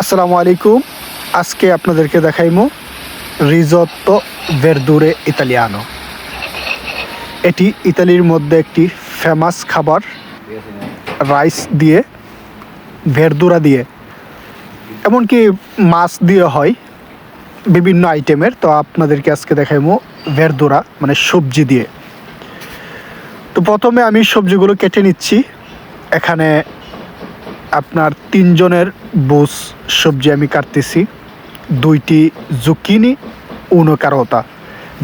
আসসালামু আলাইকুম। আজকে আপনাদেরকে দেখাইমো রিজত্তো ভেরদুরে ইতালিয়ানো। এটি ইতালির মধ্যে একটি ফেমাস খাবার রাইস দিয়ে ভেরদুরা দিয়ে। এমনকি মাছ দিয়ে হয় বিভিন্ন আইটেমের তো আপনাদেরকে আজকে দেখাইমো ভেরদুরা মানে সবজি দিয়ে। তো প্রথমে আমি সবজিগুলো কেটে নিচ্ছি। এখানে আপনার তিনজনের বুস সবজি আমি কাটতেছি। দুইটি জুকিনি, উনো কারোতা।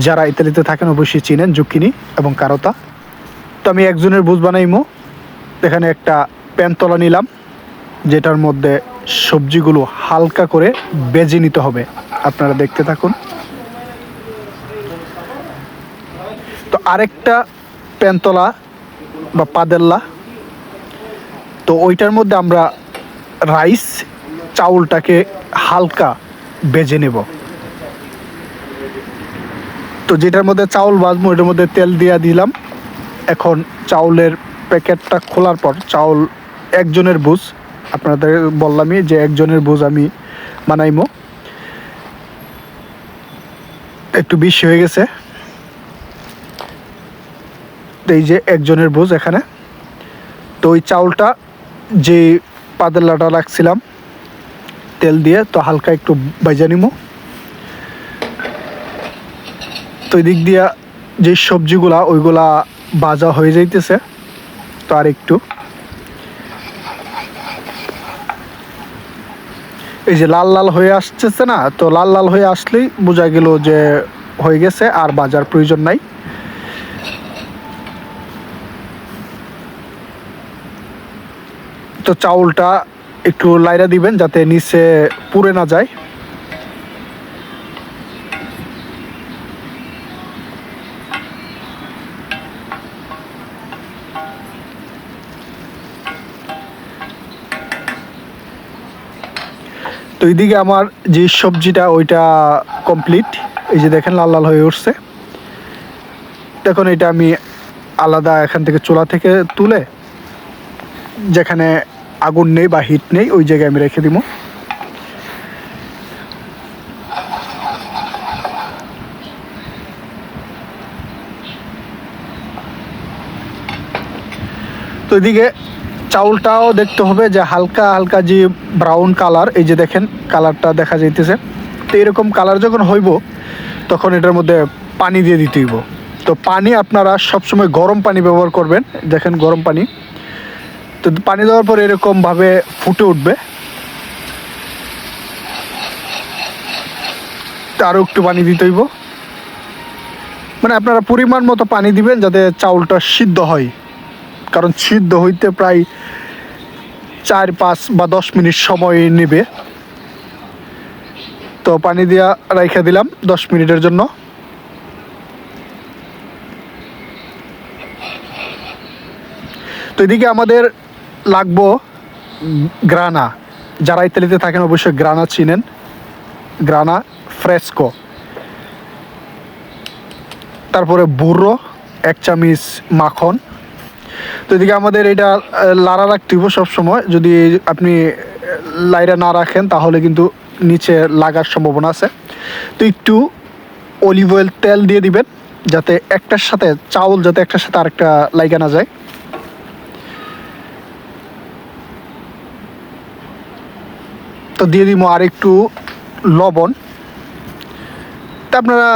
যারা ইতালিতে থাকেন অবশ্যই চিনেন জুকিনি এবং কারোতা। তো আমি একজনের বুস বানাইমো। এখানে একটা প্যানতলা নিলাম, যেটার মধ্যে সবজিগুলো হালকা করে বেজে নিতে হবে। আপনারা দেখতে থাকুন। তো আরেকটা প্যানতলা বা পাদেল্লা তো ওইটার মধ্যে আমরা রাইস, চাউলটাকে হালকা বেজে নেব। তো যেটার মধ্যে চাউল বাজবো ওইটার মধ্যে তেল দিয়ে দিলাম। এখন চাউলের প্যাকেটটা খোলার পর চাউল একজনের বুঝ আপনাদের বললামই যে একজনের বুঝ আমি বানাইমো। একটু বেশি হয়ে গেছে। এই যে একজনের বুঝ এখানে। তো ওই চাউলটা যে পাতলাটা রাখছিলাম, তেল দিয়ে, তো হালকা একটু বাজা নিমো। তো এই দিক দিয়া যে সবজিগুলা, ওইগুলা বাজা হয়ে যাইতেছে, তো আর একটু। এই যে লাল লাল হয়ে আসতেছে না, তো লাল লাল হয়ে আসলেই বোঝা গেল যে হয়ে গেছে, আর বাজার প্রয়োজন নাই। তো চাউলটা একটু লাইরা দিবেন যাতে নিচে পুড়ে না যায়। তো এইদিকে আমার যে সবজিটা, ওইটা কমপ্লিট এই যে দেখেন, লাল লাল হয়ে উঠছে। দেখুন, এটা আমি আলাদা এখান থেকে চুলা থেকে তুলে, যেখানে আগুন নেই বা হিট নেই, ওই জায়গায় আমি রেখে দিব। তো এদিকে চাউলটাও দেখতে হবে যে হালকা হালকা যে ব্রাউন কালার এই যে দেখেন কালারটা দেখা যাইতেছে। তো এরকম কালার যখন হইব, তখন এটার মধ্যে পানি দিয়ে দিতে হইব। তো পানি আপনারা সবসময় গরম পানি ব্যবহার করবেন। দেখেন গরম পানি। তো পানি দেওয়ার পর এরকমভাবে ফুটে উঠবে। আরও একটু পানি দিতে হইব। মানে আপনারা পরিমাণ মতো পানি দিবেন যাতে চাউলটা সিদ্ধ হয়। কারণ সিদ্ধ হইতে প্রায় চার, পাঁচ বা দশ মিনিট সময় নেবে। তো পানি দিয়া রাইখা দিলাম দশ মিনিটের জন্য। তো এদিকে আমাদের লাগবো গ্রানা। যারা ইতালিতে থাকেন অবশ্যই গ্রানা চিনেন। গ্রানা ফ্রেস্কো তারপরে বুড়ো এক চামিচ মাখন। তো এদিকে আমাদের এটা লাড়া রাখতে হইব সবসময়। যদি আপনি লাইরা না রাখেন, তাহলে কিন্তু নিচে লাগার সম্ভাবনা আছে। তো একটু অলিভ অয়েল তেল দিয়ে দিবেন, যাতে একটার সাথে, চাউল যাতে একটার সাথে আরেকটা লাইগা না যায়। তো দিয়ে দিব আর একটু লবণ। তা আপনারা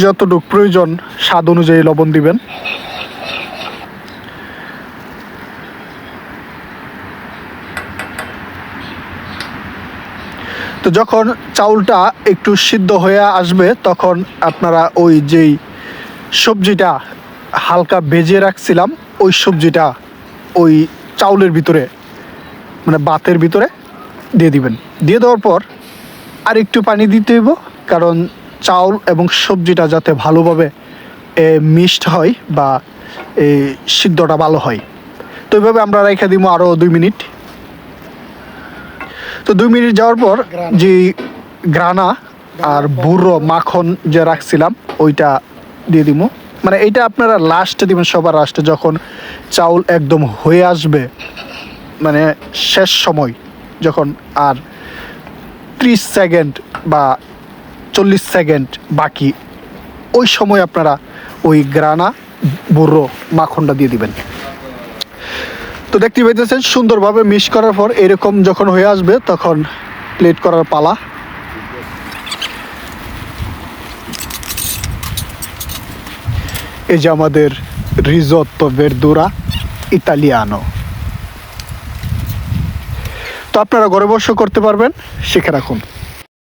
যতটুকু প্রয়োজন স্বাদ অনুযায়ী লবণ দিবেন। তো যখন চাউলটা একটু সিদ্ধ হয়ে আসবে, তখন আপনারা ওই যেই সবজিটা হালকা ভেজে রাখছিলাম, ওই সবজিটা ওই চাউলের ভিতরে মানে বাতের ভিতরে দিয়ে দিবেন। দিয়ে দেওয়ার পর আর একটু পানি দিতে হইব, কারণ চাউল এবং সবজিটা যাতে ভালোভাবে মিক্সড হয় বা সিদ্ধটা ভালো হয়। তো এইভাবে আমরা রেখে দিব আরও দুই মিনিট। তো দুই মিনিট যাওয়ার পর যে গ্রানা আর বুড়ো মাখন যে রাখছিলাম, ওইটা দিয়ে দিব মানে এইটা আপনারা লাস্টে দিবেন, সবার লাস্টে যখন চাউল একদম হয়ে আসবে মানে শেষ সময়। যখন আর ত্রিশ সেকেন্ড বা চল্লিশ সেকেন্ড বাকি, ওই সময় আপনারা ওই গ্রানা বুড়ো মাখনটা দিয়ে দিবেন। তো দেখতে পাইতেছেন, সুন্দরভাবে মিক্স করার পর এরকম যখন হয়ে আসবে, তখন প্লেট করার পালা। এই যে আমাদের রিজত্তো ভেরদুরা ইতালিয়ানো। আপনারা ঘরে বসে করতে পারবেন শিখে রাখুন।